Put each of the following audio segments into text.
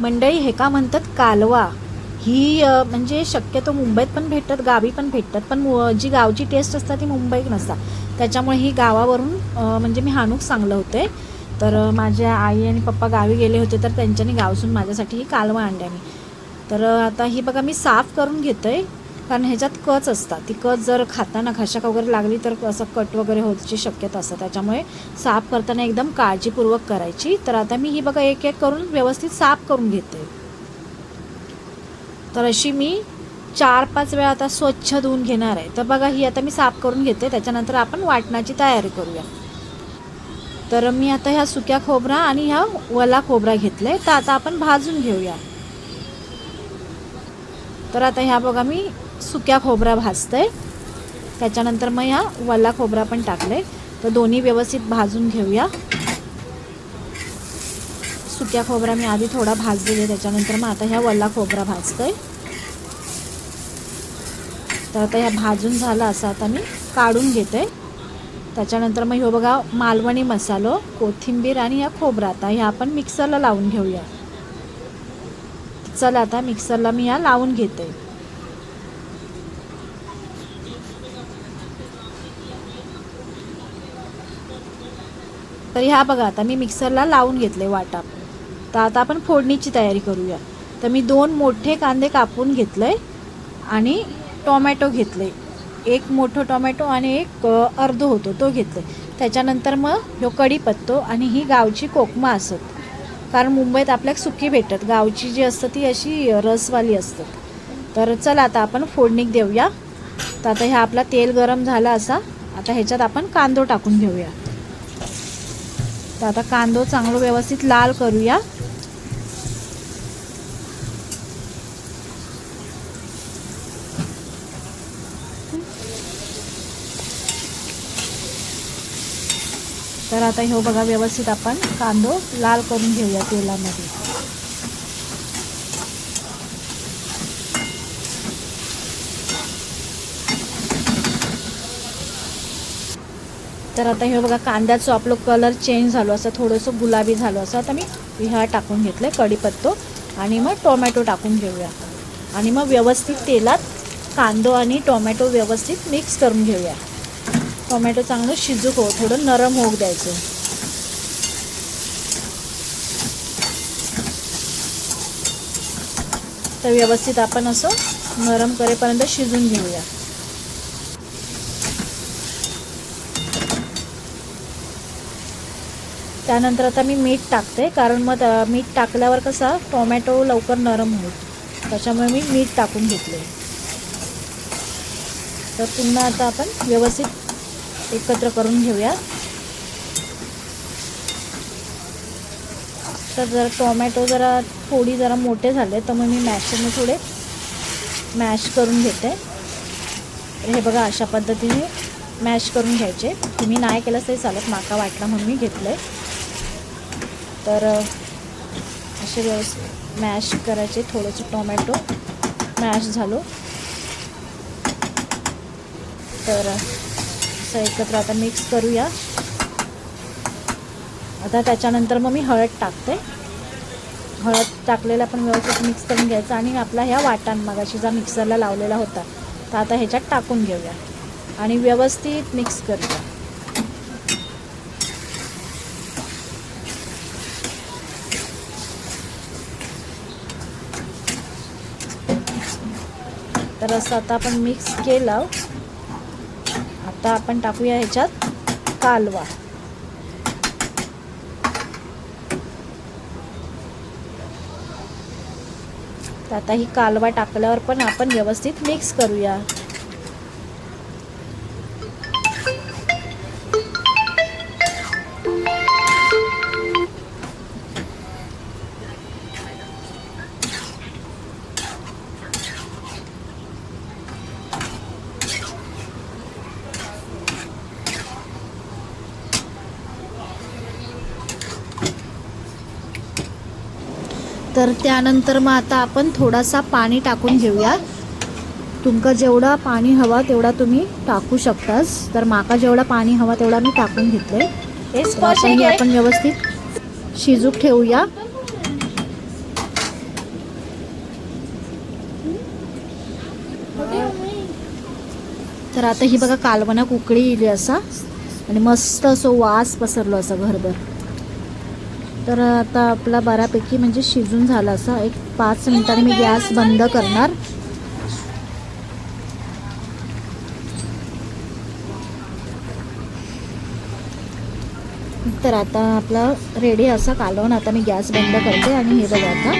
मंडळी हे का म्हणतात? कालवा. ही म्हणजे शक्यतो मुंबईत पण भेटतात गावी पण भेटतात पण मु- जी गावची टेस्ट असतात ती मुंबईत नसतात त्याच्यामुळे ही गावावरून म्हणजे मी हाणूक सांगलं होते. तर माझ्या आई आणि पप्पा गावी गेले होते तर त्यांच्यानी गावसून माझ्यासाठी ही कालवा आणल्या मी तर आता ही बघा मी साफ करून घेते. कारण ह्याच्यात कच असतात. ती कच जर खाताना खशाक वगैरे लागली तर असं कट वगैरे होतची शक्यता असते. त्याच्यामुळे साफ करताना एकदम काळजीपूर्वक करायची. तर आता मी ही बघा एक एक करून व्यवस्थित साफ करून घेते. तर अशी मी चार पाच वेळा आता स्वच्छ धुवून घेणार आहे. तर बघा ही आता मी साफ करून घेते. त्याच्यानंतर आपण वाटणाची तयारी करूया. तर मी आता ह्या सुक्या खोबरा आणि ह्या वला खोबरा घेतले. तर आता आपण भाजून घेऊया. तर आता ह्या बघा मी सुक्या खोबरा भाजते त्याच्यानंतर मग ह्या वला खोबरा पण टाकलं आहे तर दोन्ही व्यवस्थित भाजून घेऊया. सुक्या खोबरा मी आधी थोडा भाजलेले त्याच्यानंतर मग आता ह्या वल्ला खोबरा भाजतोय. तर आता ह्या भाजून झाला असं आता मी काढून घेते त्याच्यानंतर मग ह्यो बघा मालवणी मसालो कोथिंबीर आणि ह्या खोबरा आता ह्या आपण मिक्सरला लावून घेऊया. चला आता मिक्सरला मी ह्या लावून घेते तर ह्या बघा आता मी मिक्सरला लावून घेतले वाटा. तर आता आपण फोडणीची तयारी करूया. तर मी दोन मोठे कांदे कापून घेतले आणि टोमॅटो घेतले. एक मोठं टोमॅटो आणि एक अर्ध होतो तो घेतले. त्याच्यानंतर मग ह्यो कढीपत्तो आणि ही गावची कोकमा असत. कारण मुंबईत आपल्याला सुकी भेटत. गावची जी असतं ती अशी रसवाली असतात तर चला आता आपण फोडणीक देऊया. तर आता ह्या आपला तेल गरम झाला असा. आता ह्याच्यात आपण कांदो टाकून घेऊया. तर आता कांदो चांगलं व्यवस्थित लाल करूया. तर आता ह्यो बघा व्यवस्थित आपण कांदो लाल करून घेऊया तेलामध्ये. तर आता हे बघा कांद्याचं आपलं कलर चेंज झालो असं थोडंसं गुलाबी झालो असं आता मी ह्या टाकून घेतलं आहे कढीपत्तो आणि मग टोमॅटो टाकून घेऊया. आणि मग व्यवस्थित तेलात कांदो आणि टोमॅटो व्यवस्थित मिक्स करून घेऊया. टोमॅटो चांगलं शिजूक हो थोडं नरम होऊ द्यायचं. तर व्यवस्थित आपण असं नरम करेपर्यंत शिजून घेऊया. त्यानंतर आता मी मीठ टाकते कारण मग मीठ टाकल्यावर कसा टोमॅटो लवकर नरम होईल. त्याच्यामुळे मी मीठ टाकून घेतले. तर पुन्हा आता आपण व्यवस्थित एकत्र करून घेऊया. तर जरा टोमॅटो जरा थोडी जरा मोठे झाले तर मग मी मॅशरने थोडे मॅश करून घेते. हे बघा अशा पद्धतीने मॅश करून घ्यायचे. तुम्ही नाही केलं तरी चालत माका वाटला म्हणून मी घेतलं आहे तर असे व्यवस्थित मॅश करायचे थोडंसं टोमॅटो मॅश झालो. तर असं एकत्र आता मिक्स करूया. आता त्याच्यानंतर मग मी हळद टाकते. हळद टाकलेला पण व्यवस्थित मिक्स करून घ्यायचं आणि आपला ह्या वाटण मगाशी जा मिक्सरला लावलेला होता. तर आता ह्याच्यात टाकून घेऊया. आणि व्यवस्थित मिक्स करूया. तर असं आता आपण मिक्स केलं. आता आपण टाकूया ह्याच्यात कालवा. तर आता ही कालवा टाकल्यावर पण आपण व्यवस्थित मिक्स करूया. तर त्यानंतर मग आता आपण थोडासा पाणी टाकून घेऊया. तुमका जेवढा पाणी हवा तेवढा तुम्ही टाकू शकतास. तर माका जेवढा पाणी हवा तेवढा मी टाकून घेतलंय. आपण व्यवस्थित शिजूक ठेवूया. तर आता ही बघा कालवणा कुकळी इली असा. आणि मस्त असो वास पसरलो असा घरभर. तर आता आपला बऱ्यापैकी म्हणजे शिजून झाला असा. एक पाच मिनिटांनी मी गॅस बंद करणार. तर आता आपला रेडी असा कालवण. आता मी गॅस बंद करते आणि हे बघा आता.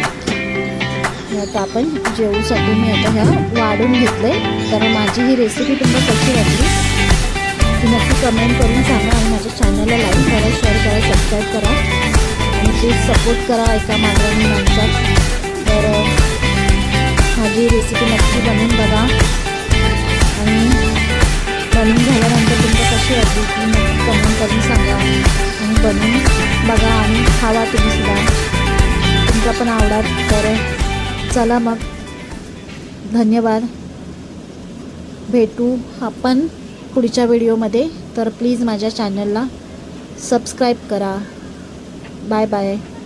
आता आपण जेवूसाठी मी आता ह्या वाढून घेतले तर माझी ही रेसिपी तुम्हाला कशी वाटली? ती नक्की कमेंट करून सांगा आणि माझ्या चॅनलला लाईक करा शेअर करा सबस्क्राईब करा. प्लीज सपोर्ट करा एका मागणी माणसात तर माझी रेसिपी नक्की बनवून बघा. आणि बनवून झाल्यानंतर तुमचं कशी वाटली ती नक्की कमेंट करून सांगा. आणि बनवून बघा आणि खावा तुम्ही सुद्धा. तुमचा पण आवडा. तर चला मग. धन्यवाद. भेटू आपण पुढच्या व्हिडिओमध्ये तर प्लीज माझ्या चॅनलला सबस्क्राईब करा. 拜拜。